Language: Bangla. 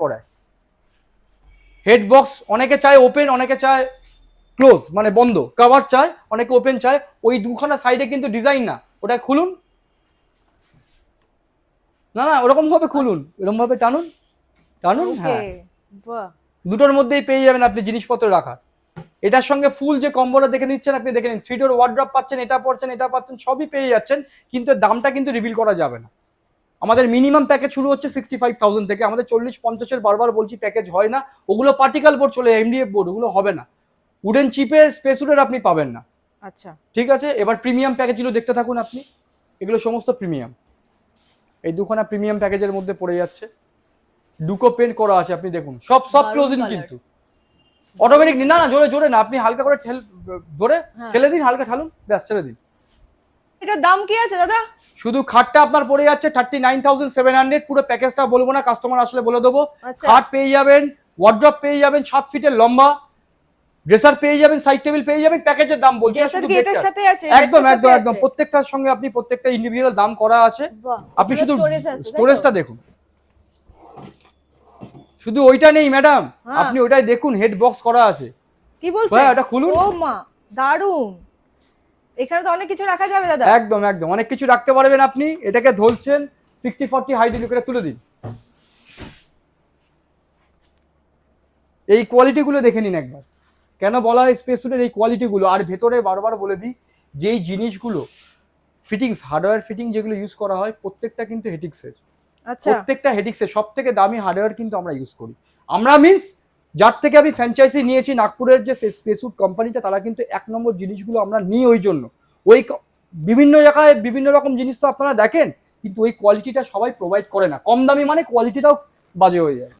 পড়ায় হেড বক্স অনেকে চায় ওপেন অনেকে চায় ক্লোজ মানে বন্ধ। কভার চায় অনেকে ওপেন চায়। ওই দুখানা সাইডে কিন্তু ডিজাইন না। ওটা খুলুন। না না ওরকম ভাবে খুলুন। এরকম ভাবে টানুন টানুন হ্যাঁ। দুটোর মধ্যেই পেয়ে যাবেন আপনি জিনিসপত্র রাখার। এটার সঙ্গে ফুল যে কম্বোটা দেখে নিচ্ছেন আপনি দেখে নিন। থ্রি ডোর ওয়ার্ড্রপ পাচ্ছেন এটা পাচ্ছেন এটা পাচ্ছেন সবই পেয়ে যাচ্ছেন। কিন্তু দামটা কিন্তু রিভিল করা যাবে না। আমাদের মিনিমাম প্যাকেজ শুরু হচ্ছে সিক্সটি ফাইভ থাউজেন্ড থেকে। আমাদের চল্লিশ পঞ্চাশের বারবার বলছি প্যাকেজ হয় না। ওগুলো পার্টিকাল বোর্ড চলে এমডিএফ বোর্ড ওগুলো হবে না। উডেন চিপের স্পেস উডের আপনি পাবেন না। আচ্ছা। ঠিক আছে? এবার প্রিমিয়াম প্যাকেজগুলো দেখতে থাকুন আপনি। এগুলো সমস্ত প্রিমিয়াম এই দুখানা প্রিমিয়াম প্যাকেজের মধ্যে পড়ে যাচ্ছে। ডুকো পেন করা আছে আপনি দেখুন। সব সব ক্লোজিং কিন্তু। অটোমেটিক না না জোরে জোরে না। আপনি হালকা করে ঠেল ধরে হ্যাঁ। ঠেলে দিন হালকা ঠালুন। ব্যাস ছেড়ে দিন। এটার দাম কি আছে দাদা? শুধু খাটটা আপনার পড়ে যাচ্ছে thirty nine thousand seven hundred পুরো প্যাকেজটা বলব না কাস্টমার আসলে বলে দেবো। আচ্ছা। খাট পেয়ে যাবেন ওয়ার্ড্রপ পেয়ে যাবেন সাত ফিটের লম্বা। ড্রেসার পেয়ে যাবেন সাইড টেবিল পেয়ে যাবেন প্যাকেজের দাম বলছি শুধু এটার সাথে আছে? একদম একদম একদম। প্রত্যেকটার সঙ্গে আপনি প্রত্যেকটা ইন্ডিভিজুয়াল দাম করা আছে। আপনি শুধু? স্টোরেজটা দেখুন। শুধু ওইটা নেই ম্যাডাম হ্যাঁ। আপনি ওইটাই দেখুন হেড বক্স করা আছে। কি বলছেন? হ্যাঁ, এটা খুলুন। ও মা দারুণ এখানে তো অনেক কিছু রাখা যাবে দাদা। একদম একদম। অনেক কিছু রাখতে পারবেন আপনি। এটাকে ধরছেন সিক্সটি ফর্টি তুলে দিন। এই কোয়ালিটিগুলো দেখে নিন একবার। কেন বলা হয় স্পেস সুটের এই কোয়ালিটিগুলো আর ভেতরে বারবার বলে দিই যেই জিনিসগুলো ফিটিংস হার্ডওয়্যার ফিটিং যেগুলো ইউজ করা হয় প্রত্যেকটা কিন্তু হেটিক্সের আচ্ছা। প্রত্যেকটা হেডিক্সের সব থেকে দামি হার্ডওয়্যার কিন্তু আমরা ইউজ করি। আমরা মিন্স যার থেকে আমি ফ্র্যাঞ্চাইজি নিয়েছি, নাগপুরের যে স্পেসুট কোম্পানিটা তারা কিন্তু এক নম্বর জিনিসগুলো আমরা নিই ওই জন্য। ওই বিভিন্ন জায়গায় বিভিন্ন রকম জিনিস তো আপনারা দেখেন, কিন্তু ওই কোয়ালিটিটা সবাই প্রোভাইড করে না। কম দামি মানে কোয়ালিটিটাও বাজে হয়ে যায়।